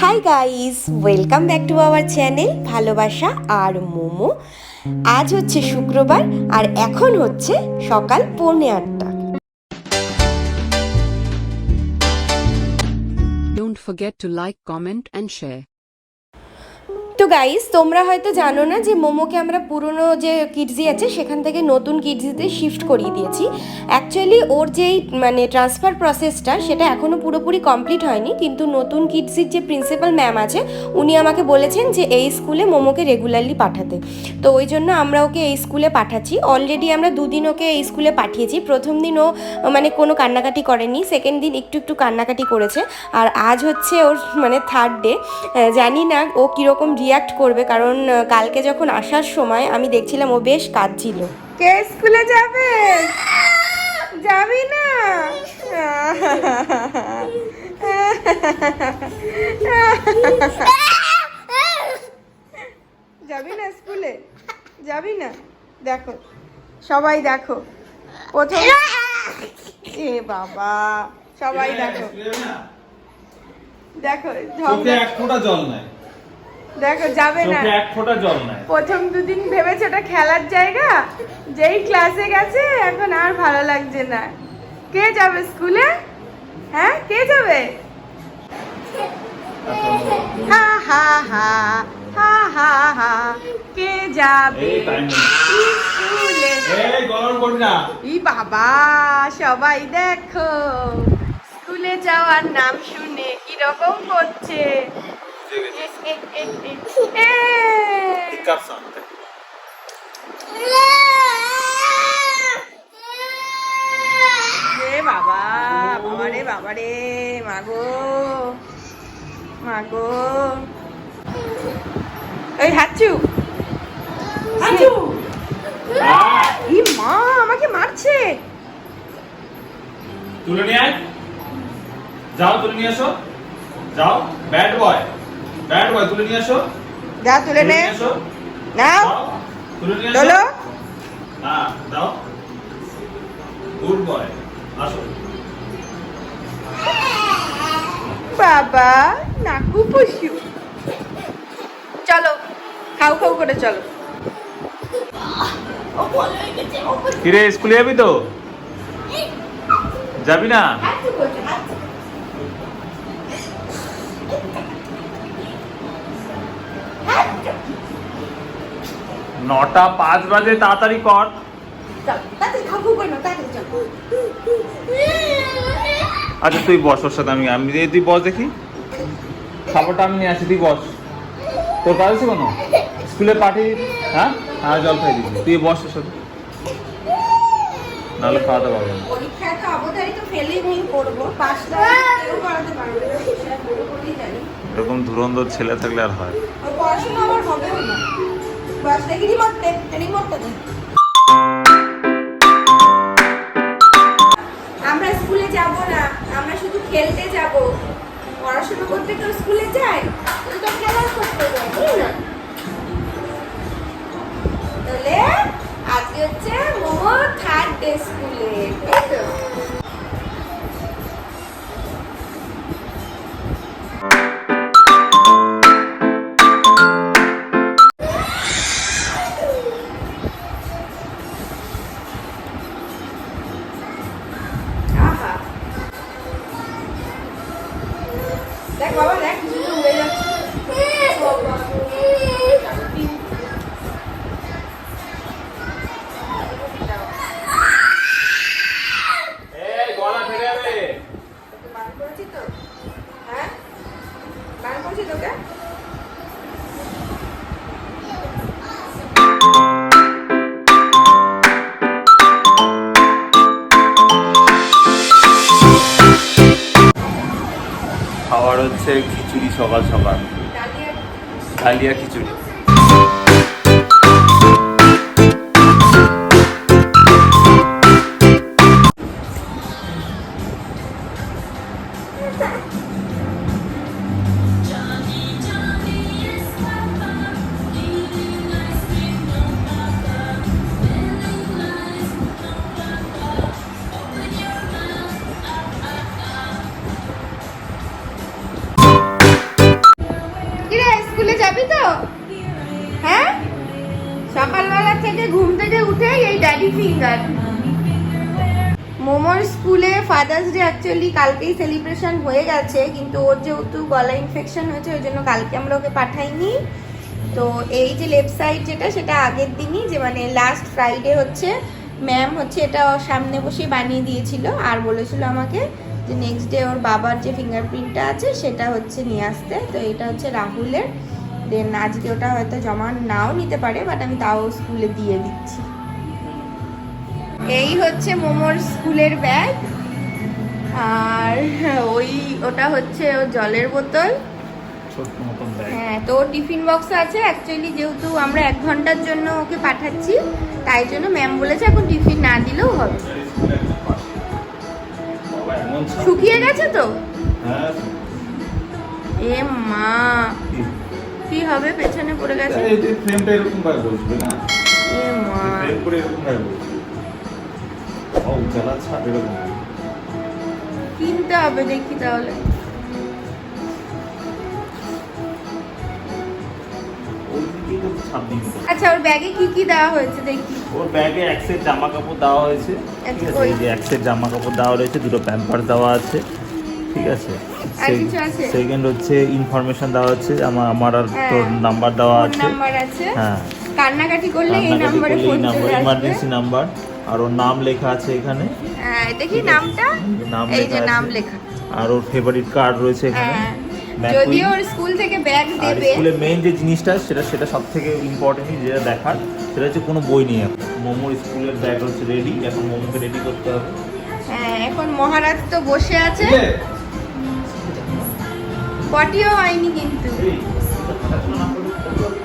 Hi guys welcome back to our channel ভালোবাসা আর মোমো আজ হচ্ছে শুক্রবার আর এখন হচ্ছে সকাল পৌনে আটটা Don't forget to like, comment, and share. তো গাইস তোমরা হয়তো জানো না যে মোমোকে আমরা পুরনো যে কিডজি আছে, সেখান থেকে নতুন কিডজিতে শিফট করিয়ে দিয়েছি। অ্যাকচুয়ালি ওর যেই মানে ট্রান্সফার প্রসেসটা সেটা এখনও পুরোপুরি কমপ্লিট হয়নি, কিন্তু নতুন কিডজির যে প্রিন্সিপাল ম্যাম আছে, উনি আমাকে বলেছেন যে এই স্কুলে মোমোকে রেগুলারলি পাঠাতে। তো ওই জন্য আমরা ওকে এই স্কুলে পাঠাচ্ছি। অলরেডি আমরা দুদিন ওকে এই স্কুলে পাঠিয়েছি। প্রথম দিন ও মানে কোনো কান্নাকাটি করেনি সেকেন্ড দিন একটু একটু কান্নাকাটি করেছে। আর আজ হচ্ছে ওর মানে থার্ড ডে জানি না ও কীরকম রিয়াক্ট করবে কারণ কালকে যখন আসার সময় আমি দেখছিলাম ও বেশ কাঁদছিল। কে স্কুলে যাবে? যাবি না? যাবি না স্কুলে? যাবি না? দেখো সবাই দেখো। প্রথম এ বাবা সবাই দেখো। দেখো এক ফোঁটা জল নাই। দেখো যাবে না। এক ফোঁটা জল নাই। প্রথম দুদিন ভেবেছে ওটা খেলার জায়গা যেই ক্লাসে গেছে এখন আর ভালো লাগছে না। কে যাবে স্কুলে? হ্যাঁ কে যাবে? হা হা হা হা হা হা কে যাবে? স্কুলে ই বাবা সবাই দেখো। স্কুলে যাওয়ার নাম শুনে কীরকম করছে? বাবা বাবা রে বাবা রে মাগো মাগো এই হাচ্ছু হাচ্ছু ই মা আমাকে মারছে। তুলে নিয়ে আয়। যাও তুলে নিয়ে এসো। যাও ব্যাড বয় ব্যাড বয় তুলে নিয়ে এসো যা তুলে নে। নাও। তুলে নিয়ে এসো চলো হ্যাঁ যাও গুড বয় আসো। বাবা নাকু পশু চলো খাও খাও করে চলো। কিরে স্কুলে যাবি তো? যাবি না? নটা পাঁচ বাজে তাড়াতাড়ি কর। আচ্ছা তুই বস ওর সাথে আমি আমি তুই বস দেখি। খাবারটা আমি নিয়ে আসি তুই বস। তোর কাজ আছে কোনো? স্কুলে পাঠিয়ে হ্যাঁ? হ্যাঁ জল খাই দিবি। তুই বস ওর সাথে। নাহলে খাওয়াতে পারবে না। তো অবধারিত ফেলেই করব কেউ করাতে পারবে এরকম ধুরন্ধর ছেলে থাকলে আর হয়। পড়াশোনা আবার হবেও না। বাস দেখি রিমোটতে রিমোটটা দে আমরা স্কুলে যাব না। আমরা শুধু খেলতে যাব। পড়াশোনা করতে কেউ স্কুলে যায়? তো খেলা করতে যায় তাই না? তাহলে আজকে হচ্ছে মোমো থার্ড ডে স্কুলে তাই তো? হচ্ছে খিচুড়ি সকাল সকাল। ডালিয়া ডালিয়া খিচুড়ি ফিঙ্গার মোমোর স্কুলে ফাদার্স ডে অ্যাকচুয়ালি কালকেই সেলিব্রেশন হয়ে গেছে, কিন্তু ওর যেহেতু গলা ইনফেকশন হয়েছে, ওই জন্য কালকে আমরা ওকে পাঠাইনি। তো এই যে লেফট সাইড যেটা, সেটা আগের দিনই যে মানে লাস্ট ফ্রাইডে হচ্ছে ম্যাম হচ্ছে এটা সামনে বসে বানিয়ে দিয়েছিল আর বলেছিল আমাকে যে নেক্সট ডে ওর বাবার যে ফিঙ্গারপ্রিন্টটা আছে, সেটা হচ্ছে নিয়ে আসতে। তো এটা হচ্ছে রাহুলের। দেন আজকে ওটা হয়তো জমা নাও নিতে পারে বাট আমি তাও স্কুলে দিয়ে দিচ্ছি। এই হচ্ছে মোমোর স্কুলের ব্যাগ আর ওই ওটা হচ্ছে ওর জলের বোতল। হ্যাঁ তো টিফিন বক্স আছে। অ্যাকচুয়ালি যেহেতু আমরা এক ঘণ্টার জন্য ওকে পাঠাচ্ছি তাই জন্য ম্যাম বলেছে এখন টিফিন না দিলেও হবে। শুকিয়ে গেছে তো? হ্যাঁ। এ মা। কি? হবে পেছনে পড়ে গেছে। এই যে ফ্রেমটা এরকম ভাবে বসবে না? এ মা। ফ্রেম করে এরকম ভাবে বসবে। ও জ্বালা ছাপ এরকম। কিনতে হবে দেখি তাহলে। আচ্ছা ওর ব্যাগে কি কি দেওয়া হয়েছে দেখি। ওর ব্যাগে এক সেট জামা কাপড় দেওয়া হয়েছে ঠিক আছে? ওই- এই যে এক সেট জামা কাপড় দেওয়া রয়েছে দুটো প্যাম্পার দেওয়া আছে। ঠিক আছে? সেকেন্ড হচ্ছে ইনফরমেশন দেওয়া হচ্ছে আমার আমার আর হ্যাঁ। তোর নাম্বার দেওয়া আছে। হ্যাঁ। কান্নাকাটি করলে এই নম্বরে ফোন নাম্বার ইমার্জেন্সি নাম্বার আর ওর নাম লেখা আছে এখানে। হ্যাঁ দেখি নামটা। নাম এই যে নাম। লেখা। আর ওর ফেভারিট কার্ড রয়েছে এখানে। হ্যাঁ। Wing। ওর স্কুল থেকে ব্যাগ আর দেবে। স্কুলের মেইন যে জিনিসটা সেটা সেটা সব থেকে ইম্পর্টেন্ট যেটা দেখার সেটা হচ্ছে কোনো বই নেই এখন। মোমোর স্কুলের ব্যাগ হচ্ছে রেডি এখন মোমোকে রেডি করতে হবে। হ্যাঁ এখন মহারাজ তো বসে আছে? পটিও হয়নি কিন্তু এই, এটা পড়াশোনা না করলে কত হবে?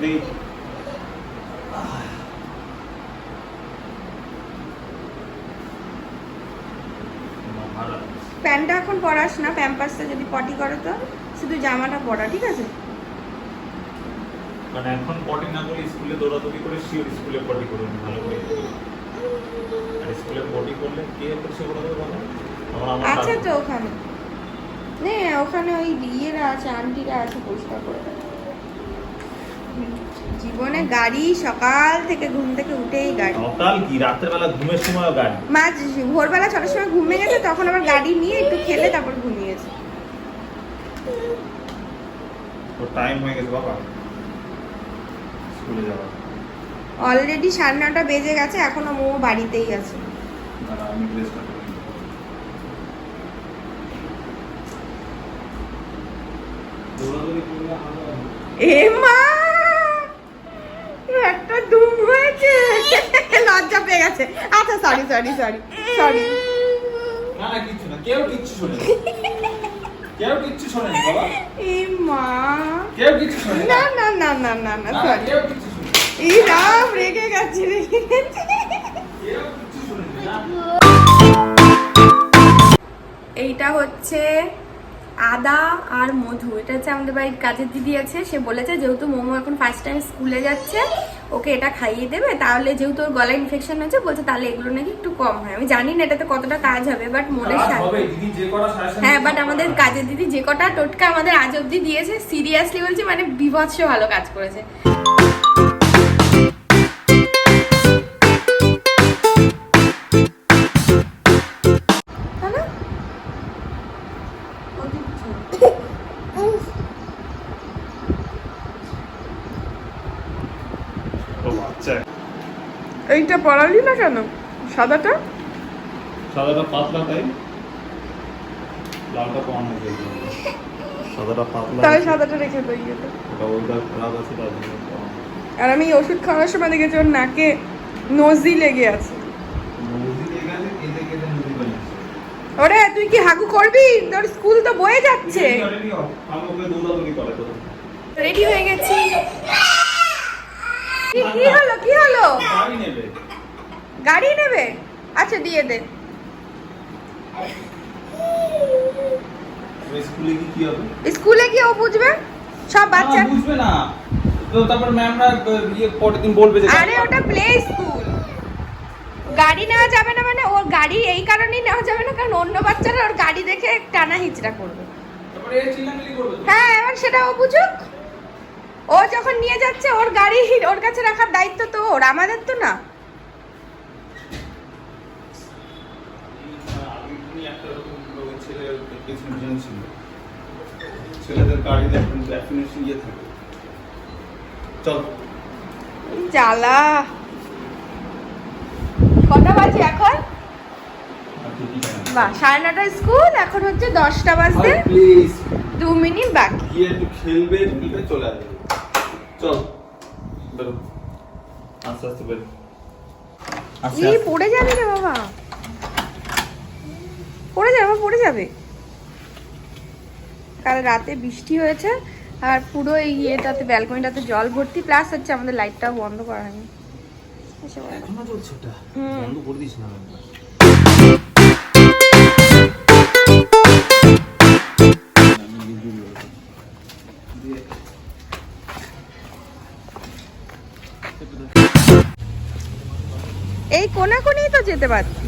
এই, মহারাজ প্যান্টটা এখন পরাস না প্যাম্পাসটা যদি পটি করো তো শুধু জামাটা পরা ঠিক আছে? মানে এখন পটি না করে স্কুলে দৌড়াদৌড়ি করে শিওর স্কুলে পটি করুন ভালো করে। আর স্কুলে পটি করলে কে পরিষ্কার করে দেবে বাবা আমার আচ্ছা তো ওখানে। নে ওখানে ওই ইয়েরা আছে আন্টিরা আছে পরিষ্কার করে দেবে। জীবনে গাড়ি সকাল থেকে ঘুম থেকে উঠেই গাড়ি। সকাল কি? রাতের বেলা ঘুমের সময় গাড়ি? মা ভোরবেলা ছটার সময় ঘুমিয়ে গেছে তখন আবার গাড়ি নিয়ে একটু খেলে তারপর ঘুমিয়েছে। তো টাইম হয়ে গেছে বাবা। স্কুলে যাওয়ার। অলরেডি সাড়ে নটা বেজে গেছে এখনও মোমো বাড়িতেই আছে। এ মা একটা দুম হয়েছে গেছে আচ্ছা সরি সরি সরি সরি না না কিচ্ছু না। কেউ কিচ্ছু কেউ কিচ্ছু বাবা। এ মা। কেউ কিচ্ছু না না না না না না সরি কেউ কিচ্ছু শোনেনি। এই রাম রেগে গেছে রেগে গেছে। কেউ কিচ্ছু শোনেনি না। এইটা হচ্ছে আদা আর মধু এটা হচ্ছে আমাদের বাড়ির কাজের দিদি আছে সে বলেছে যেহেতু মোমো এখন ফার্স্ট টাইম স্কুলে যাচ্ছে ওকে এটা খাইয়ে দেবে তাহলে যেহেতু ওর গলা ইনফেকশন হয়েছে বলছে তাহলে এগুলো নাকি একটু কম হয়। আমি জানি না এটাতে কতটা কাজ হবে বাট সাজেশন হ্যাঁ বাট আমাদের কাজের দিদি যে কটা টোটকা আমাদের আজ অব্দি দিয়েছে সিরিয়াসলি বলছি মানে বিভৎস ভালো কাজ করেছে। কেন? সাদাটা? সাদাটা পাতলা তাই। লালটা কম হয়ে গেছে। সাদাটা পাতলা তাহলে আছে। সাদাটা রেখে দিই এটা ওটা ওইটা খারাপ আছে তার জন্য আর আমি ওষুধ খাওয়ার সময় দেখেছি ওর নাকে নজি লেগে আছে। ওরে তুই কি হাগু করবি? তোর স্কুল তো বয়ে যাচ্ছে। রেডি হয়ে গেছি। কি- কি হলো কি হলো? গাড়ি নেবে। আচ্ছা দিয়ে দে। স্কুলে কি কি হবে? স্কুলে কি ও বুঝবে? সব বাচ্চা? বুঝবে না। তো তারপর ম্যামরা ইয়ে পরের দিন বলবে যে আরে ওটা প্লে স্কুল গাড়ি নেওয়া যাবে না মানে ওর গাড়ি এই কারণেই নেওয়া যাবে না কারণ অন্য বাচ্চারা ওর গাড়ি দেখে টানা হিচড়া করবে। হ্যাঁ এবার সেটা ও বুঝুক। ও যখন নিয়ে যাচ্ছে ওর গাড়ি ওর কাছে রাখার দায়িত্ব তো ওর আমাদের তো না। পেছনে ছিল ছেলেদের দেখবেন ডেফিনেশন ইয়ে থাকে। চল। জ্বালা। কটা বাজে এখন? বাহ সাড়ে নটায় স্কুল এখন হচ্ছে দশটা বাজতে। দু মিনিট বাকি। গিয়ে একটু খেলবে খেলবে চলে আসবে। চল বেরো। আস্তে আস্তে বেরো। পড়ে যাবে রে বাবা। পড়ে যাবে পড়ে যাবে। কাল রাতে বৃষ্টি হয়েছে আর পুরো এই ইয়েটাতে ব্যালকনিটাতে জল ভর্তি প্লাস হচ্ছে আমাদের লাইটটাও বন্ধ করা হয়নি। বন্ধ করে দিস না এই তো যেতে পারছি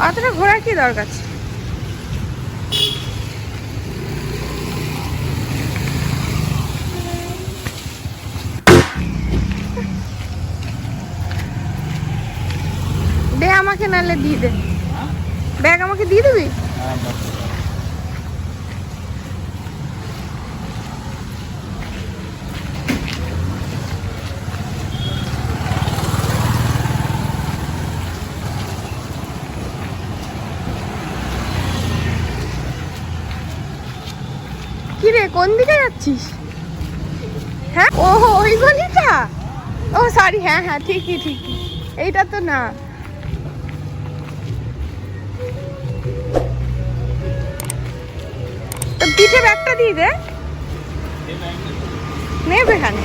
অতটা ঘোরার কি দরকার ছিল? দে আমাকে নালে দিয়ে দে। ব্যাগ আমাকে দিয়ে দিবি? কোন দিকে যাচ্ছিস? হ্যাঁ? ও ওই গলিটা? ও সরি হ্যাঁ হ্যাঁ ঠিকই ঠিকই। এইটা তো না। পিঠে ব্যাগটা দিয়ে দে। নেবে এখানে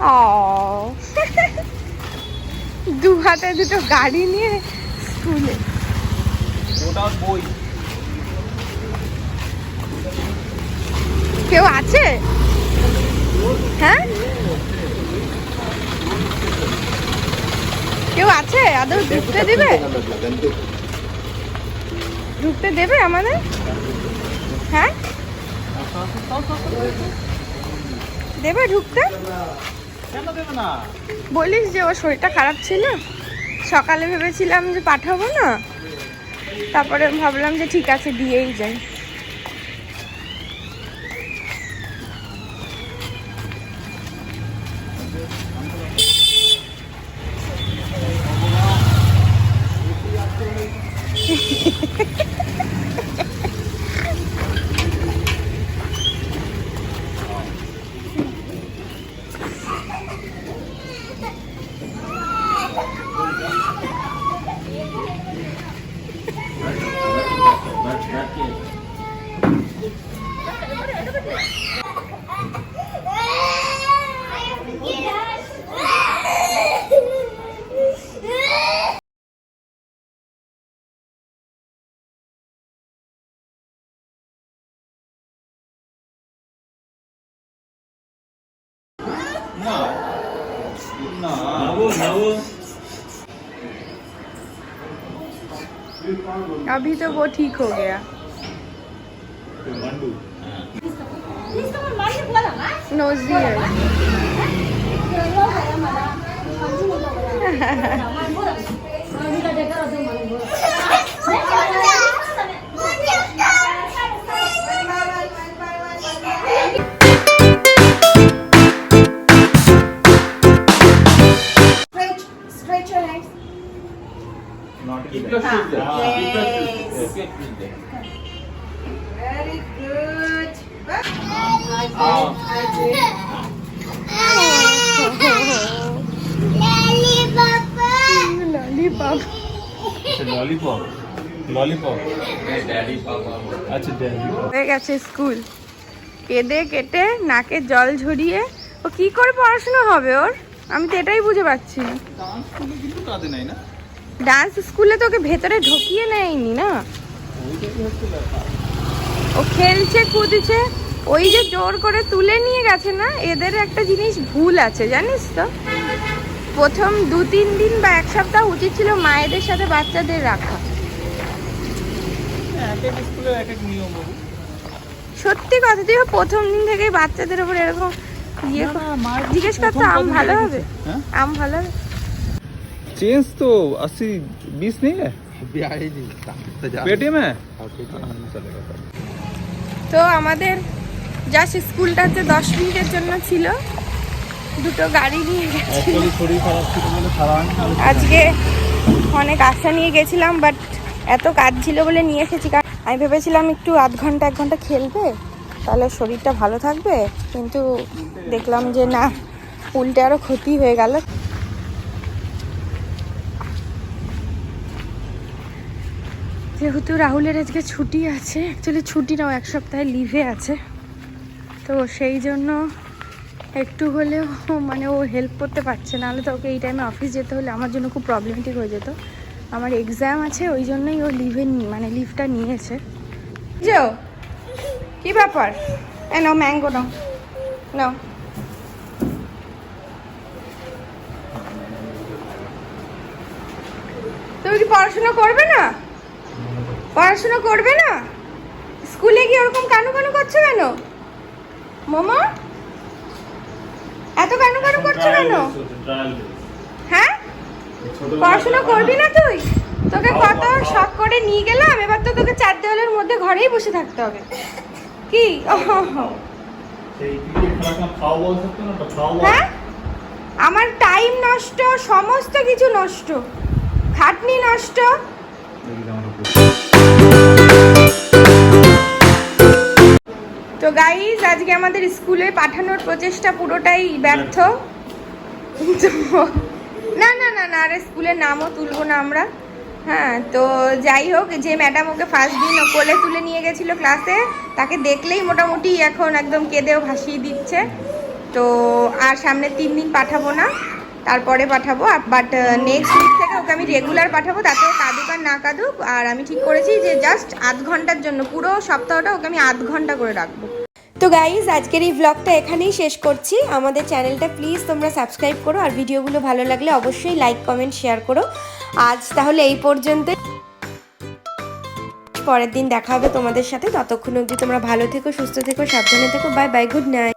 দু হাতে দুটো গাড়ি নিয়ে স্কুলে। বই কেউ আছে? হ্যাঁ? কেউ আছে? আদৌ ঢুকতে দেবে? ঢুকতে দেবে আমাদের? হ্যাঁ? দেবে ঢুকতে? বলিস যে ওর শরীরটা খারাপ ছিল। সকালে ভেবেছিলাম যে পাঠাবো না। তারপরে ভাবলাম যে ঠিক আছে, দিয়েই যাই। अभी तो वो ठीक हो गया। नोजी है। not E plus E plus. Ah, E plus E plus. Okay, is there. Very good. Ah. Lollipop. It's a lollipop. Lollipop. Daddy papa. আচ্ছা daddy papa. হয়ে গেছে স্কুল কেঁদে কেটে নাকে জল ঝরিয়ে ও কি করে পড়াশোনা হবে ওর আমি তো এটাই বুঝে পাচ্ছি না ডান্স স্কুলে তোকে ভেতরে ঢুকিয়ে নেয়নি না? ও খেলছে কুদছে। ওই যে জোর করে তুলে নিয়ে গেছে না? এদের একটা জিনিস ভুল আছে জানিস তো? প্রথম দু তিন দিন বা এক সপ্তাহ উচিত ছিল মায়েদের সাথে বাচ্চাদের রাখা। বাবু। সত্যি কথা তুই প্রথম দিন থেকে বাচ্চাদের উপর এরকম ইয়ে জিজ্ঞেস করতো আম ভালো হবে? হ্যাঁ? আম ভালো হবে? चेंज तो अस्सी बीस नहीं है पेटीएम है चलेगा तब তো আমাদের জাস্ট স্কুলটা হচ্ছে দশ মিনিটের জন্য ছিল দুটো গাড়ি নিয়ে গেছি एक्चुअली थोड़ी खराब थी तो मैंने खराब नहीं আজকে অনেক আশা নিয়ে গেছিলাম বাট এত কাজ ছিল বলে নিয়ে এসেছি কারণ আমি ভেবেছিলাম একটু আধ ঘন্টা এক ঘন্টা খেলবে তাহলে শরীরটা ভালো থাকবে কিন্তু দেখলাম যে না উল্টে আরও ক্ষতি হয়ে গেল যেহেতু রাহুলের আজকে ছুটি আছে অ্যাকচুয়ালি ছুটি নাও এক সপ্তাহে লিভে আছে। তো সেই জন্য একটু হলেও মানে ও হেল্প করতে পারছে না। হলে তো ওকে এই টাইমে অফিস যেতে হলে আমার জন্য খুব প্রবলেমেটিক হয়ে যেত। আমার এক্সাম আছে, ওই জন্যই ও লিভে মানে লিভটা নিয়েছে। যাও। কি ব্যাপার? এ নাও ম্যাঙ্গো নাও। নাও। তুমি কি পড়াশোনা করবে না? পড়াশোনা করবে না? স্কুলে গিয়ে ওরকম কানু কানু করছ কেন? মামা? এত কানু কানু করছ কেন? হ্যাঁ? পড়াশোনা করবি না তুই? তোকে কত শখ করে নিয়ে গেলাম এবার তো তোকে চার দেওয়ালের মধ্যে ঘরেই বসে থাকতে হবে। কি? হ্যাঁ? আমার টাইম নষ্ট সমস্ত কিছু নষ্ট। খাটনি নষ্ট। তো গাইজ আজকে আমাদের স্কুলে পাঠানোর প্রচেষ্টা পুরোটাই ব্যর্থ। না না না না, আর স্কুলের নামও তুলবো না আমরা। হ্যাঁ তো যাই হোক, যে ম্যাডাম ওকে ফার্স্ট দিন কোলে তুলে নিয়ে গেছিল ক্লাসে তাকে দেখলেই মোটামুটি এখন একদম কেঁদেও ভাসিয়ে দিচ্ছে। তো আর সামনে তিন দিন পাঠাবো না। তারপরে পাঠাবো বাট নেক্সট উইক থেকে ওকে আমি রেগুলার পাঠাবো, তাতে কাঁদুক আর না কাঁদুক, আর আমি ঠিক করেছি যে জাস্ট আধ ঘণ্টার জন্য, পুরো সপ্তাহটা ওকে আমি আধ ঘণ্টা করে রাখব। তো গাইজ আজকের এই ব্লগটা এখানেই শেষ করছি। আমাদের চ্যানেলটা প্লিজ তোমরা সাবস্ক্রাইব করো, আর ভিডিওগুলো ভালো লাগলে অবশ্যই লাইক কমেন্ট শেয়ার করো। আজ তাহলে এই পর্যন্ত পরের দিন দেখা হবে তোমাদের সাথে। ততক্ষণ অবধি তোমরা ভালো থেকো, সুস্থ থেকো, সাবধানে থেকো। Bye bye good night